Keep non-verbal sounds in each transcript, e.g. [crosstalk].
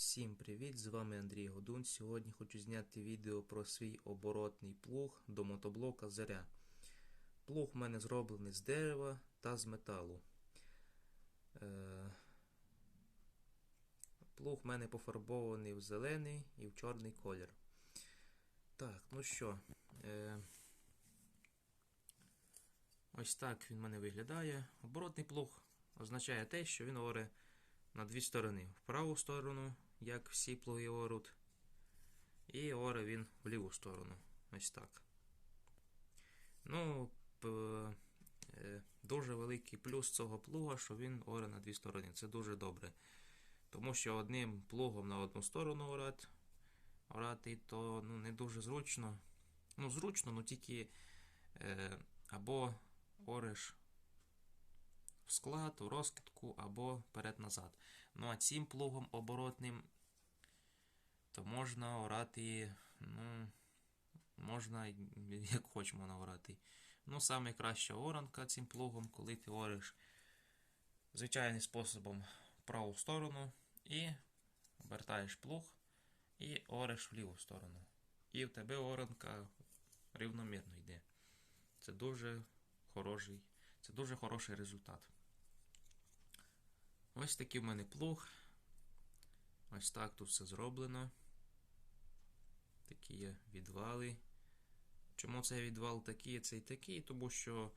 Всім привіт! З вами Андрій Годун. Сьогодні хочу зняти відео про свій оборотний плуг до мотоблока Заря. Плуг у мене зроблений з дерева та з металу. Е, Плуг в мене пофарбований в зелений і в чорний колір. Так, ну що, е, ось так він в мене виглядає. Оборотний плуг означає те, що він оре на дві сторони. В праву сторону, як всі плуги оруть, і оре він в ліву сторону. Ось так. Ну, е, дуже великий плюс цього плуга, що він оре на дві сторони. Це дуже добре. Тому що одним плугом на одну сторону орати, орати то ну, не дуже зручно. Ну, зручно, ну тільки е, або ореш склад, в розкидку або вперед-назад. Ну а цим плугом оборотним то можна орати, ну, можна як хоч можна орати. Ну, саме краща оранка цим плугом, коли ти ориш звичайним способом в праву сторону і обертаєш плуг і ореш в ліву сторону. І в тебе оранка рівномірно йде. Це дуже хороший, це дуже хороший результат. Ось такий в мене плуг. Ось так тут все зроблено. Такі є відвали. Чому цей відвал такий, цей такий? Тому що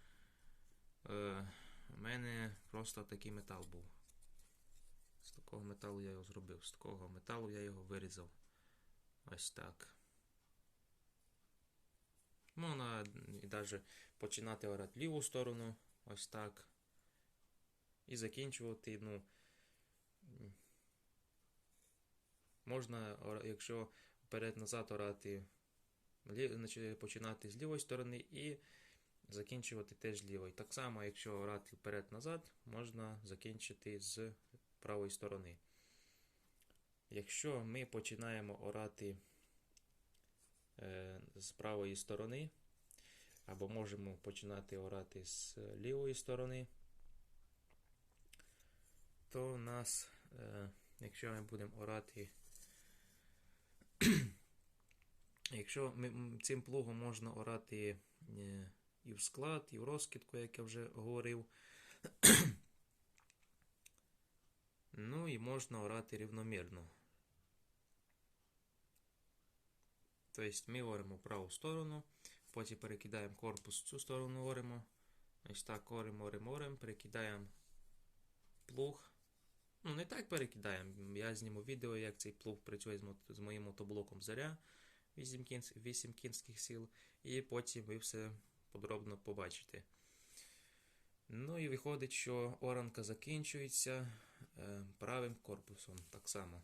е, в мене просто такий метал був. З такого металу я його зробив. З такого металу я його вирізав. Ось так. Можна і навіть починати орати ліву сторону. Ось так. І закінчувати, ну. Можна, якщо вперед-назад орати, починати з лівої сторони і закінчувати теж з лівої. Так само, якщо орати вперед-назад, можна закінчити з правої сторони. Якщо ми починаємо орати е, з правої сторони, або можемо починати орати з лівої сторони, то в нас, е, якщо ми будемо орати, [clears throat] якщо ми, цим плугом можна орати е, і в склад, і в розкидку, як я вже говорив. [clears throat] ну і можна орати рівномірно. Тобто ми оремо в праву сторону, потім перекидаємо корпус в цю сторону оремо. Ось так оремо, оремо, оремо, перекидаємо плуг. Ну, не так перекидаємо. Я зніму відео, як цей плуг працює з, моїм мотоблоком Заря 8, кінсь, 8 кінських сил, і потім ви все подробно побачите. Ну і виходить, що оранка закінчується е, правим корпусом так само.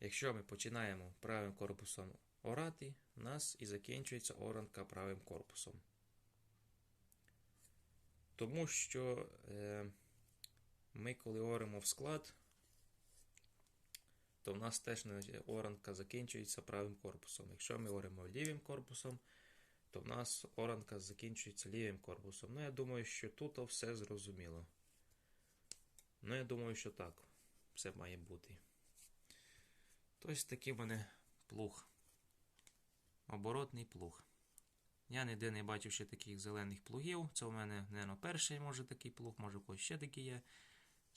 Якщо ми починаємо правим корпусом орати, у нас і закінчується оранка правим корпусом. Тому що е, ми, коли оремо в склад, то в нас теж оранка закінчується правим корпусом. Якщо ми оремо лівим корпусом, то в нас оранка закінчується лівим корпусом. Ну, я думаю, що тут все зрозуміло. Ну, я думаю, що так все має бути. Ось такий в мене плуг. Оборотний плуг. Я ніде не бачив ще таких зелених плугів. Це у мене, мабуть, перший може такий плуг, може в когось ще такий є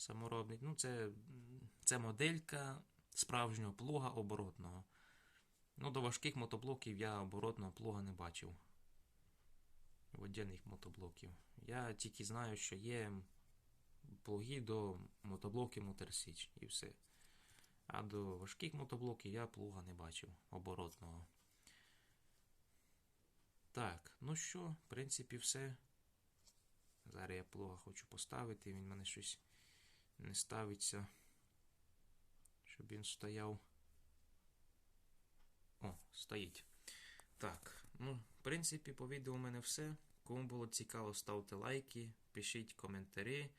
саморобний. Ну, це, це моделька справжнього плуга оборотного. Ну, до важких мотоблоків я оборотного плуга не бачив. Водяних мотоблоків. Я тільки знаю, що є плуги до мотоблоків Моторсіч і все. А до важких мотоблоків я плуга не бачив оборотного. Так, ну що, в принципі, все. Зараз я плуга хочу поставити, він мене щось не ставиться. Щоб він стояв. О, стоїть. Так, ну, в принципі, по відео у мене все. Кому було цікаво, ставте лайки, пишіть коментарі,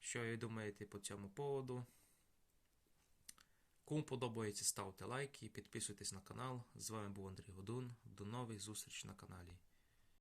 що ви думаєте по цьому поводу. Кому подобається, ставте лайки, підписуйтесь на канал. З вами був Андрій Годун. До нових зустрічей на каналі.